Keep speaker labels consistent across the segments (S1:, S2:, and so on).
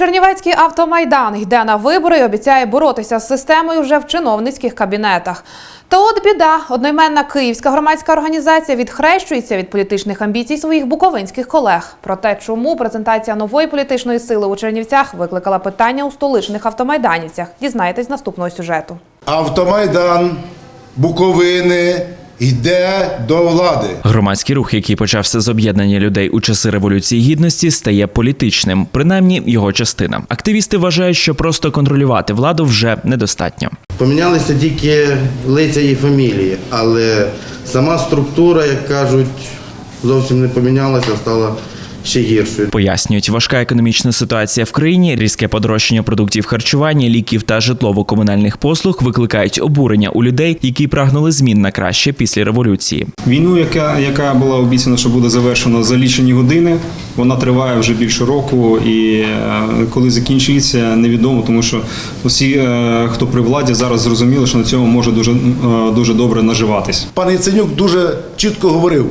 S1: Чернівецький автомайдан йде на вибори і обіцяє боротися з системою вже в чиновницьких кабінетах. Та от біда, одноіменна київська громадська організація відхрещується від політичних амбіцій своїх буковинських колег. Про те, чому презентація нової політичної сили у Чернівцях викликала питання у столичних автомайданівцях, дізнаєтесь наступного сюжету.
S2: Автомайдан Буковини йде до влади.
S3: Громадський рух, який почався з об'єднання людей у часи революції гідності, стає політичним, принаймні його частина. Активісти вважають, що просто контролювати владу вже недостатньо.
S4: Помінялися тільки лиця і фамілії, але сама структура, як кажуть, зовсім не помінялася, стала ще гіршою.
S3: Пояснюють, важка економічна ситуація в країні, різке подорожчання продуктів харчування, ліків та житлово-комунальних послуг викликають обурення у людей, які прагнули змін на краще після революції.
S5: Війну, яка, яка була обіцяна, що буде завершена за лічені години, вона триває вже більше року, і е, коли закінчиться, невідомо, тому що усі, е, хто при владі, зараз зрозуміли, що на цьому може дуже, е, дуже добре наживатись.
S2: Пан Яценюк дуже чітко говорив,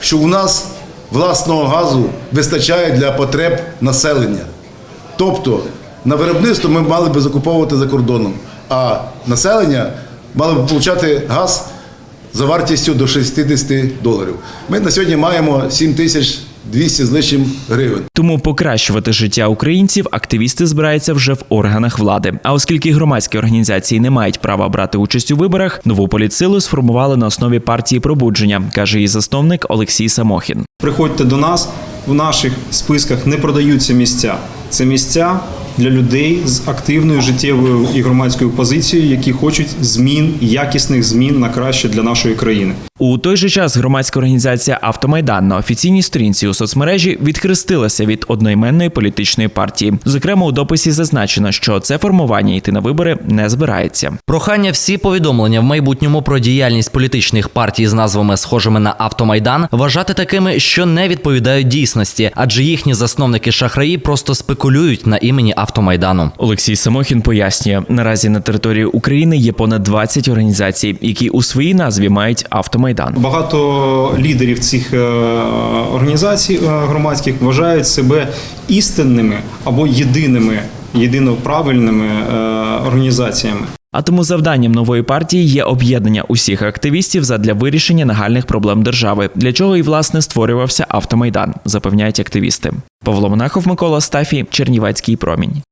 S2: що у нас власного газу вистачає для потреб населення. Тобто на виробництво ми мали би закуповувати за кордоном, а населення мало б отримати газ за вартістю до 60 доларів. Ми на сьогодні маємо 7200 з лишнім гривень.
S3: Тому покращувати життя українців активісти збираються вже в органах влади. А оскільки громадські організації не мають права брати участь у виборах, нову політсилу сформували на основі партії пробудження, каже її засновник Олексій Самохін.
S5: Приходьте до нас, в наших списках не продаються місця. Це місця для людей з активною життєвою і громадською позицією, які хочуть змін, якісних змін на краще для нашої країни.
S3: У той же час громадська організація Автомайдан на офіційній сторінці у соцмережі відхрестилася від одноіменної політичної партії. Зокрема, у дописі зазначено, що це формування йти на вибори не збирається.
S6: Прохання всі повідомлення в майбутньому про діяльність політичних партій з назвами схожими на автомайдан вважати такими, що не відповідають дійсності, адже їхні засновники шахраї просто спекулюють на імені автомайдану.
S3: Олексій Самохін пояснює, наразі на території України є понад 20 організацій, які у своїй назві мають автомайдан.
S5: Багато лідерів цих е, організацій е, громадських вважають себе істинними або єдиними, єдино правильними е, організаціями.
S3: А тому завданням нової партії є об'єднання усіх активістів задля вирішення нагальних проблем держави, для чого і власне створювався автомайдан, запевняють активісти. Павло Монахов, Микола Стафі, Чернівецький промінь.